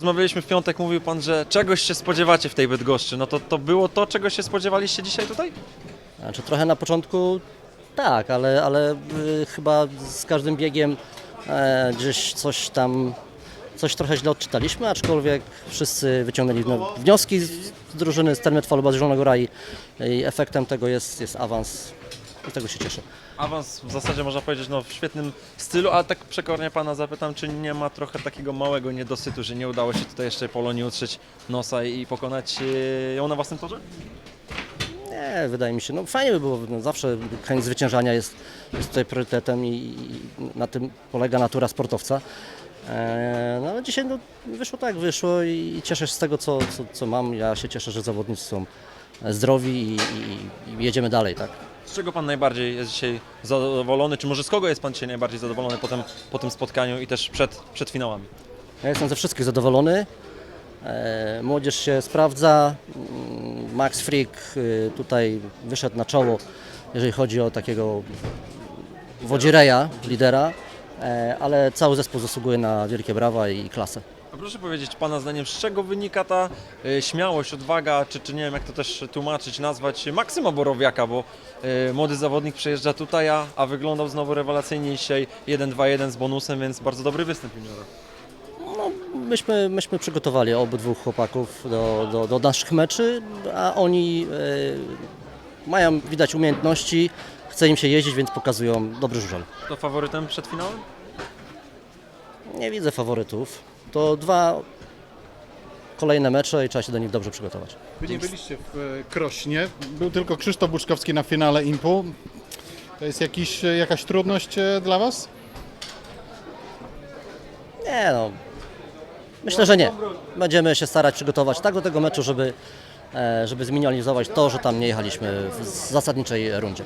Rozmawialiśmy w piątek, mówił pan, że czegoś się spodziewacie w tej Bydgoszczy. No to, to było to, czego się spodziewaliście dzisiaj tutaj? Znaczy trochę na początku tak, ale, ale y, chyba z każdym biegiem e, gdzieś coś tam, coś trochę źle odczytaliśmy, aczkolwiek wszyscy wyciągnęli no, wnioski z, z drużyny z Termet Falubaz Zielonego Rai i efektem tego jest, jest awans i z tego się cieszę. Awans w zasadzie można powiedzieć no, w świetnym stylu, ale tak przekornie pana zapytam, czy nie ma trochę takiego małego niedosytu, że nie udało się tutaj jeszcze Polonii utrzeć nosa i pokonać e, ją na własnym torze? Nie, wydaje mi się, no fajnie by było, no, zawsze chęć zwyciężania jest, jest tutaj priorytetem i, i na tym polega natura sportowca. E, no ale dzisiaj no, wyszło tak, wyszło i, i cieszę się z tego, co, co, co mam. Ja się cieszę, że zawodnicy są zdrowi i, i, i jedziemy dalej, tak? Z czego pan najbardziej jest dzisiaj zadowolony, czy może z kogo jest pan dzisiaj najbardziej zadowolony po tym, po tym spotkaniu i też przed, przed finałami? Ja jestem ze wszystkich zadowolony. E, młodzież się sprawdza. Mm, Max Frick y, tutaj wyszedł na czoło, jeżeli chodzi o takiego wodzireja, lidera, e, ale cały zespół zasługuje na wielkie brawa i klasę. A proszę powiedzieć Pana zdaniem, z czego wynika ta e, śmiałość, odwaga, czy, czy nie wiem jak to też tłumaczyć, nazwać Maksyma Borowiaka, bo e, młody zawodnik przyjeżdża tutaj, a, a wyglądał znowu rewelacyjnie dzisiaj 1-2-1 z bonusem, więc bardzo dobry występ juniora. No, myśmy, myśmy przygotowali obydwu chłopaków do, do, do naszych meczy, a oni e, mają, widać, umiejętności, chce im się jeździć, więc pokazują dobry żużel. To faworytem przed finałem? Nie widzę faworytów. To dwa kolejne mecze i trzeba się do nich dobrze przygotować. Wy nie byliście w e, Krośnie, był tylko Krzysztof Buczkowski na finale Impu. To jest jakiś, e, jakaś trudność e, dla Was? Nie no, myślę, że nie. Będziemy się starać przygotować tak do tego meczu, żeby, e, żeby zminimalizować to, że tam nie jechaliśmy w zasadniczej rundzie.